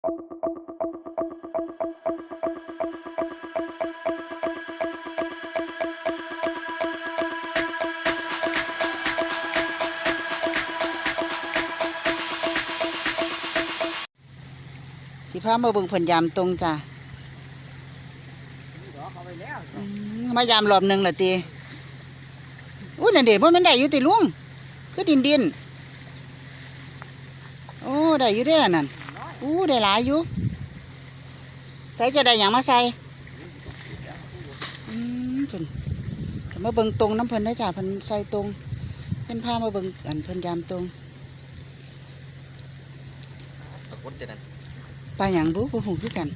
สิพามาเบิ่งเพิ่นยามตรงจ้ะอืมมายามรอบหนึงละติอู้นั่นเด้บ่แม่นได้อยู่ติลุงคือดินดิน โอ้ ได้อยู่เด้อนั่น อู้ได้หลายอยู่ใส่จะได้หยังมาใส่อืมเพิ่นมาเบิ่งตรงน้ำเพิ่นได้จ้ะเพิ่นใส่ตรงเพิ่นพามาเบิ่งอันเพิ่นยามตรงปรากฏจะนั่นปลาหยังรู้บ่ฮู้คือกัน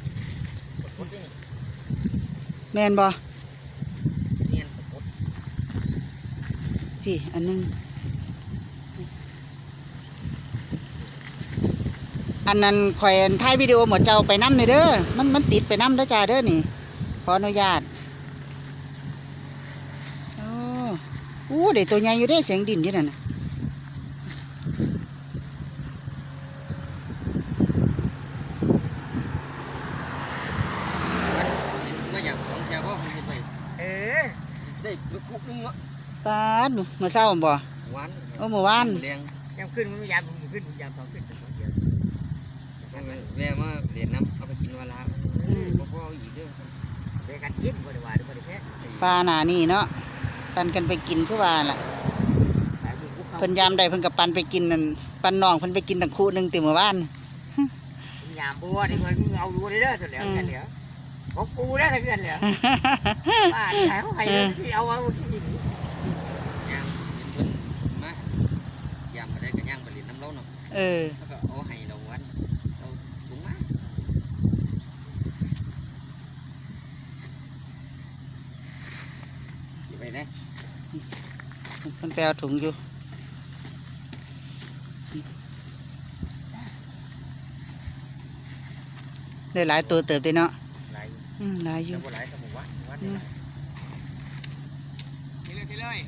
แมนบ่เนียนปรากฏพี่อันนึง อันนั้นข่อยถ่ายวิดีโอหมดเจ้าไปนำในเด้อมันมันติดไปนำเด้อจ้าเด้อนี่ ขออนุญาตโอ้อู้ได้ตัวใหญ่อยู่เด้อเสียงดินอยู่นั่นน่ะมาอย่างสองแถวว่ามันเป็นไปเออได้ลูกคุกนึงเนาะปาดเมื่อเช้าบ่หวานโอ้เมื่อวานเลี้ยงยังขึ้นมันยามผมขึ้นผมยามสองขึ้น สองเดียวแม่มาเรียนน้ำเอาไปกินวันละบ่พออีกเด้อเด็กกันกินบ่ได้ว่าบ่ได้แพ้ปลาหนานี่เนาะปันกันไปกินคือว่าล่ะสายบุญกูเข้าเพิ่นยามใดเพิ่นกับปันไปกินนั่นปันน้องเพิ่นไปกินตั้งคู่หนึงติเมื่อวาน ยามบัวนี่มันเอาดูได้เด้อเสร็จแล้วกันเดี๋ยวของกูได้ทั้งกันแล้วบ้านใครเขาใครที่เอาเอาที่นี่ย่างเป็นเพิ่นมายามมาได้ก็ย่างไปเรียนน้ำเล้าเนาะเออ แล้วก็เอาให้เราวันเราถุงมาไปไหน เพิ่น ไปเอาถุงอยู่ได้หลายตัวเติบเด้เนาะไหลอืมหลายอเดี๋ยยู่วบ่ไหลสมุวัดวัดนี่เลยทีเลย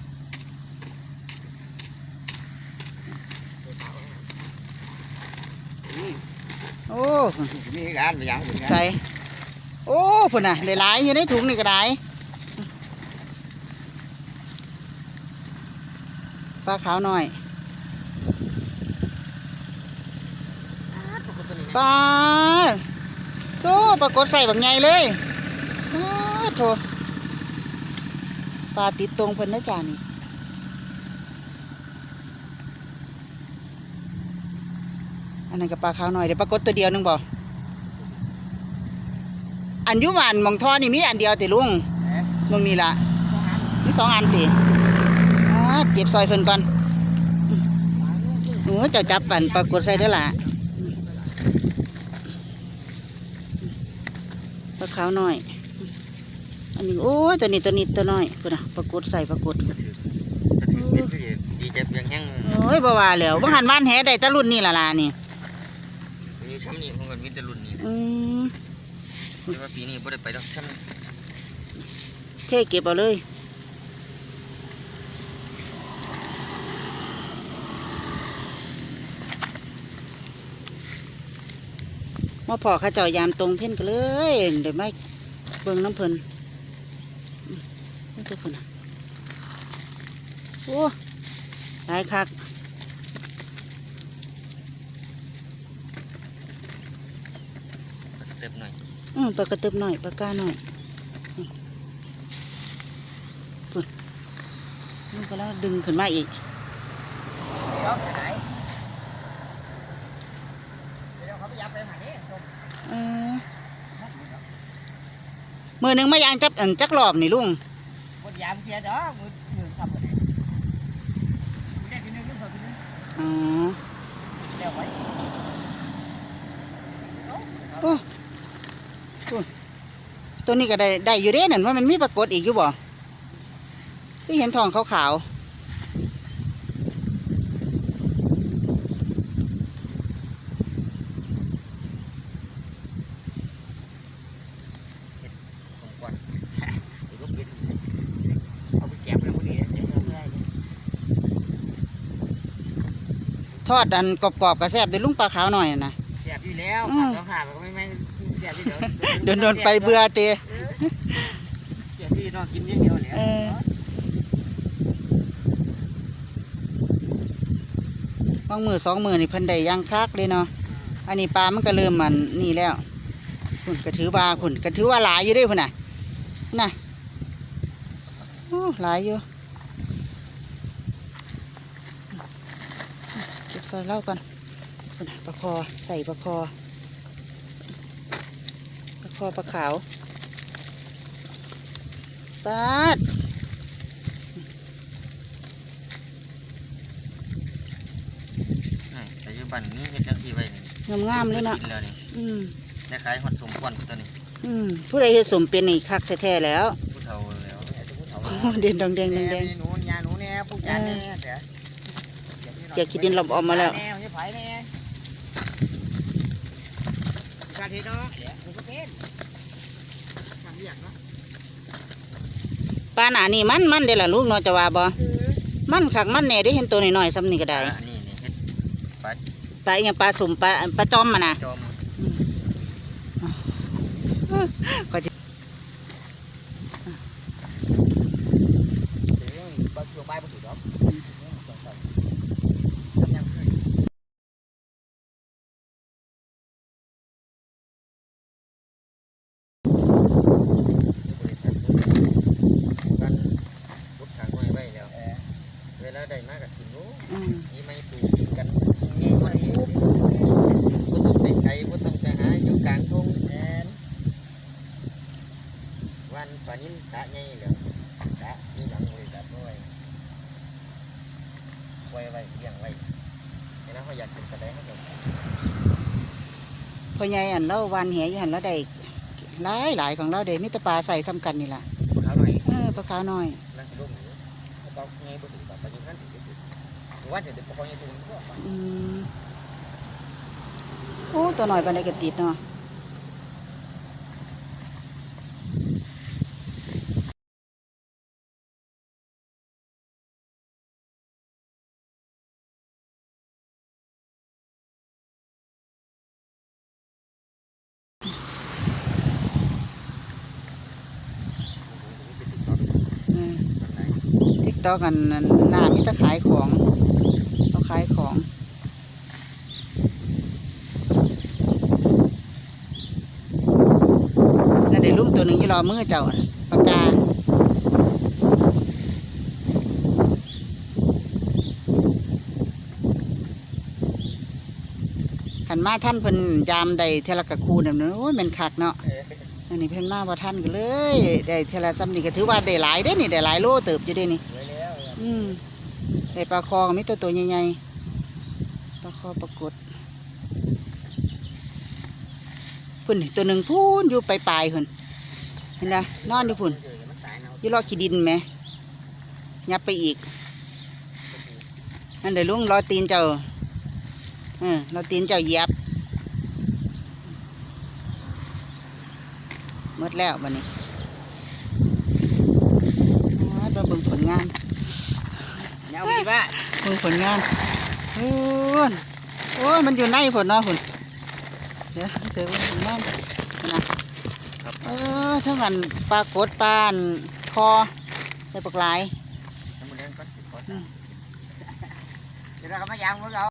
โอ้มีการไปยังอยู่กันใส่โอ้พุ่นน่ะได้หลายอยู่ในถุงนี่ก็ได้ ปลาขาวหน่อยปรากฏตัวนี้ปลาโธ่ปรากฏใส่แบบไงเลยอ้าโธ่ปลาติดตรงเพิ่นนะจานี่อันนั้นกับปลาขาวหน่อยเดี๋ยวปรากฏตัวเดียวหนึงบ่อันอยุหวานหมองท่อนี่มีอันเดียวติลุงหมองนี่ล่ะมีสองอันติ อ่าเก็บซอยเพิ่นก่อนหนูจะจับปั่นปรากฏใส่ได้อล่ะปลาขาวหน่อย อันนี้โอ้ยตัวนี้ตัวนี้ตัวน้อยพุ่นน่ะปรากฏใส่ปรากฏก็ถือก็ถือเป็นก็ดีใจเพียงแห้งโอ้ยบ่ว่าแล้วบ่หันบ้านแหได้แตะรุ่นนี่ล่ะล่ะนี่อยู่ช่ำนี้ผมก็มีแต่รุ่นนี้อืมแต่ว่าปีนี้บ่ได้ไปดอกช่ำนี้เท่เก็บเอาเลย มาพอเข้าเจ้ายามตรงเพ่นกันเลยเดี๋ยวไม่เบิ่งน้ำเพิ่นอืมนี่ตัวเพิ่นน่ะโอ้หลายคักเติบหน่อยอืมปลากระตึบหน่อยปลากาหน่อยอืมปุ่นนี่ก็แล้วดึงขึ้นมาอีก เดี๋ยวไหนเดี๋ยวเขาไปยับไปหานี่ เออ มือหนึ่งมายางจับอันจักรอบนี่ลุงบนยามเทียดอกมือหนึ่งทำบ่ได้ได้ทีนึงก็พอทีนึงอ๋อเดี๋ยวไว้ตัวนี้ก็ได้ได้อยู่เด้นั่นว่ามันมีปรากฏอีกอยู่บ่ที่เห็นทองขาวผมก่อน เดี๋ยวก็ปิดเอาไปเก็บแล้วพอดีเดี๋ยวเอาไปได้ ๆท อดอันกรอบๆกระแซบเด้ลุงปลาขาวหน่อยน่ะนะเสียบอยู่แล้วแล้วอืมสองขามันก็ไม่ไม่เสียที่เดียวโดนโดนไปเบื่อเตะเสียที่นอนกินอย่างเดียวเลยเออบางมือสองมือนี่เพิ่นได้ย่างคักเลยเนาะอันนี้ปลามันก็เริ่มมันนี่แล้วคุณก็ถือว่าคุณก็ถือว่าหลายอยู่เด้วยพุ่นน่ะน่ะโอ้หลายอยู่ เก็บใส่เหล้ากันพุ่นน่ะปลาคอใส่ปลาคอปลาคอปลาขาวปาดนี่แต่อยุบันนี้เฮ็ดจังซี่ไว้นี่งามๆเลยเนาะกินแล้วนี่อืมได้ขายฮอดสมควรตัวนี้ อืมผู้ใดเฮ็ดสมเป็นนี่คักแท้ๆแล้วผู้เฒ่าแล้วโอ้เด่นดองแดงดองแดงหนูยาหนูแน่ผู้จานแน่เสีย เกี่ยวขี้ดินหลบออกมาแล้ว แน่ไม่ไผ่แน่การเทเนาะเดี๋ยวมันก็เป็นทำเรียกเนาะปลาหนานี่มันมันเด้อล่ะลูกเนาะจะว่าบ่มันคักมันแหน่ได้เห็นตัวน้อยๆซ้ำนี่ก็ได้อันนี้นี่เฮ็ดปลาอหยังปลาสมปลาปลาจอมมานะจอม ก็สิ เดี๋ยวบางช่วงบ่ายบ่ถูกดอก กันพุดขังไว้ไว้แล้วเวลาได้มาก็กินโอ้ อืม มีไม่ปลูกกินกันมีคนปลูกบ่ต้องไปไกลบ่ต้องไปหาอยู่กลางทุ่ง แอน วันปานินตะใหญ่แล้วตะมีหนังไว้ตัดไว้ไว้ไว้เลี้ยงไว้เวลาเขาอยากกินกระไดเขาก็ พ่อใหญ่อันเราวานแหอยู่หั่นเราได้หลายหลายของเราได้มีแต่ปลาใส่ซ้ำกันนี่ล่ะเขาหน่อยเออปลาขาวน้อยนั่งร่มอยู่เขาบอกไงบ่ถึงแบบปานินนั่นถึงจะถึงวันเดี๋ยวเดี๋ยวพอเขาจะถึงก็อืมโอ้ตัวน้อยปานใดก็ติดเนาะ มีจะติดต่อ เอ อทิกตอกอันนั้นหน้ามีแต่ขายของเขาขายของนั่นเดี๋ยวลุงตัวหนึ่งยี่รอมือเจ้าน่ะปากกาขันมาท่านเพิ่นยามใดเทละกะคูเนี่ยโอ้ยแมันคักเนาะอันนี้เพิ่นมาว่าท่านก็เลย ได้เทละซ้ำนี่ก็ถือว่าได้หลายเด้นี่ได้หลายโลเติบอยู่เด้นี่ไว้แล้ว อืมได้ปลาคอก็มีตัวตัวใหญ่ๆปลาคอปรากฏพุ่นนี่ตัวหนึ่งพูนอยู่ปลายๆพุ่นเห็นนะนอนอยู่พุ่นเดี๋ยวมันตายเนาะอยู่รอขี้ดินไหมยับไปอีกนั่นเดี๋ยวลุงรอตีนเจ้าเออรอตีนเจ้าเหยียบหมดแล้วบันนี้มาเบิ่งผลงาน แนวดีป่ะเบิ่งผลงานโอ้ยโอ้ยมันอยู่ในผลเนาะผลเดี๋ยวเสียเบิ่งผลงานนะเออทั้งอันปลากดปลาอันคอใส่ปลากหลายทำมือเล่นก็ติดคอเดี๋ยวเราก็มายามพวกเรา